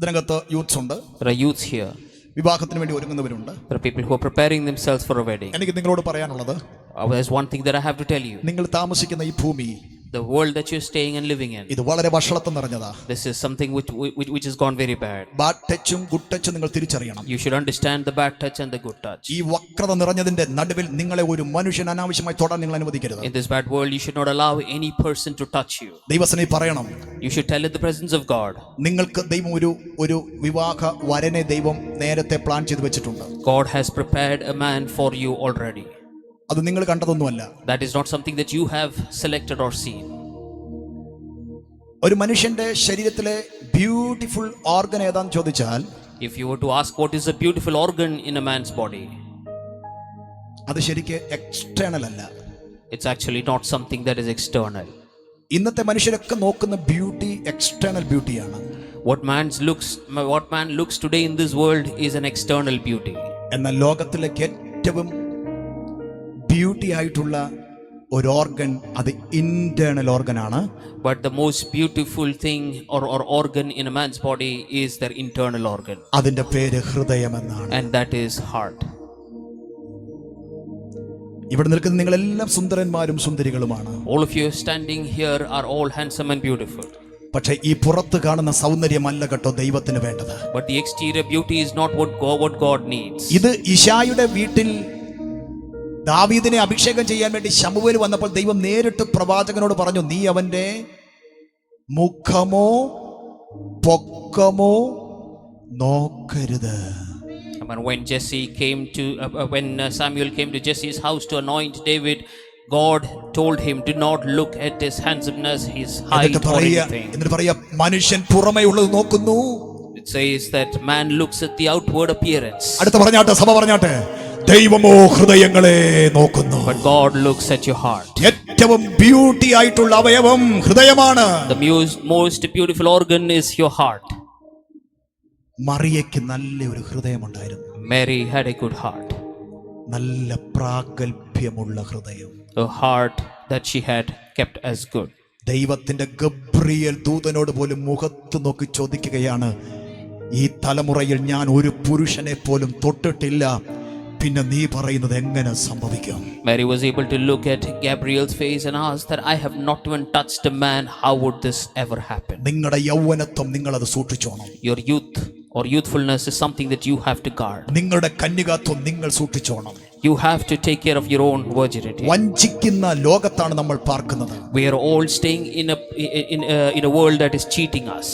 ഇതിനകത്ത് യൂത്ത്സ് ഉണ്ട് There are youths here. വിവാഹത്തിന് വേണ്ടി ഒരുങ്ങുന്നവരുണ്ട് There are people who are preparing themselves for a wedding. എനിക്ക് നിങ്ങളോട് പറയാനുള്ളത് Uh, There's one thing that I have to tell you. നിങ്ങൾ താമസിക്കുന്ന ഈ ഭൂമി The world that you're staying and living in, ഇത് വളരെ വഷളത്വം നിറഞ്ഞതാ this is something which, which, which has gone very bad. Bad ടച്ചും good ടച്ചും നിങ്ങൾ തിരിച്ചറിയണം You should understand the bad touch and the good touch. ഈ വക്രത നിറഞ്ഞതിന്റെ നടുവിൽ നിങ്ങളെ ഒരു മനുഷ്യൻ അനാവശ്യമായി തൊടാൻ നിങ്ങൾ അനുവദിക്കരുത് In this bad world, you should not allow any person to touch you. ദൈവസനെ പറയണം You should tell it the presence of God. നിങ്ങൾക്ക് ദൈവം ഒരു ഒരു വിവാഹ വരനെ ദൈവം നേരത്തെ പ്ലാൻ ചെയ്ത് വെച്ചിട്ടുണ്ട് God has prepared a man for you already. അത് നിങ്ങൾ കണ്ടതൊന്നുമല്ല That is not something that you have selected or seen. ഒരു മനുഷ്യന്റെ ശരീരത്തിലെ ബ്യൂട്ടിഫുൾ ഓർഗൻ ഏതാന്ന് ചോദിച്ചാൽ If you were to ask what is a beautiful organ in a man's body, അത് ശരിക്ക് external അല്ല it's actually not something that is external. ഇന്നത്തെ മനുഷ്യരൊക്കെ നോക്കുന്ന ബ്യൂട്ടി എക്സ്റ്റേണൽ ബ്യൂട്ടിയാണ് What man's looks, what man looks today in this world is an external beauty. എന്നാൽ ലോകത്തിലേക്ക് ഏറ്റവും ബ്യൂട്ടി ആയിട്ടുള്ള ഒരു ഓർഗൻ അത് ഇന്റേണൽ ഓർഗനാണ് But the most beautiful thing or, or organ in a man's body is their internal organ, അതിന്റെ പേര് ഹൃദയമെന്നാണ് and that is heart. ഇവിടെ നിൽക്കുന്ന നിങ്ങളെല്ലാം സുന്ദരന്മാരും സുന്ദരികളുമാണ് All of you standing here are all handsome and beautiful. പക്ഷേ ഈ പുറത്ത് കാണുന്ന സൗന്ദര്യമല്ല കേട്ടോ ദൈവത്തിന് വേണ്ടത് But the exterior beauty is not what God, what ഇത് ഇഷായുടെ വീട്ടിൽ ദാവീദിനെ അഭിഷേകം ചെയ്യാൻ വേണ്ടി ശമുവേൽ വന്നപ്പോൾ ദൈവം നേരിട്ട് പ്രവാചകനോട് പറഞ്ഞു നീ അവന്റെ മുഖമോ പൊക്കമോ നോക്കരുത് And when Jesse came to, uh, uh, when uh, Samuel came to Jesse's house to anoint David, God told him, "Do not look at his handsomeness, his height, or anything." മനുഷ്യൻ പുറമേ ഉള്ളത് നോക്കുന്നു It says that man looks at the outward appearance, അടുത്ത പറഞ്ഞാട്ടെ സഭ പറഞ്ഞാട്ടെ ദൈവമോ ഹൃദയങ്ങളെ നോക്കുന്നു but God looks at your heart. ഏറ്റവും ബ്യൂട്ടി ആയിട്ടുള്ള അവയവം ഹൃദയമാണ് The most, most beautiful organ is your heart. മറിയയ്ക്ക് നല്ല ഒരു ഹൃദയമുണ്ടായിരുന്നു Mary had a good heart നല്ല പ്രാഗൽഭ്യമുള്ള ഹൃദയം a heart that she had kept as good. ദൈവത്തിന്റെ ഗബ്രിയൽ ദൂതനോട് പോലും മുഖത്ത് നോക്കി ചോദിക്കുകയാണ് ഈ തലമുറയിൽ ഞാൻ ഒരു പുരുഷനെ പോലും തൊട്ടിട്ടില്ല പിന്നെ നീ പറയുന്നത് എങ്ങനെ സംഭവിക്കും Mary was able to look at Gabriel's face and ask that I have not even touched a man. How would this ever happen? നിങ്ങളുടെ യൗവനത്വം നിങ്ങളത് സൂക്ഷിച്ചോണം Your youth or youthfulness is something that you have to guard. നിങ്ങളുടെ കന്യകാത്വം നിങ്ങൾ സൂക്ഷിച്ചോണം You have to take care of your own virginity. വഞ്ചിക്കുന്ന ലോകത്താണ് നമ്മൾ പാർക്കുന്നത് We are all staying in a in a, in a world that is cheating us.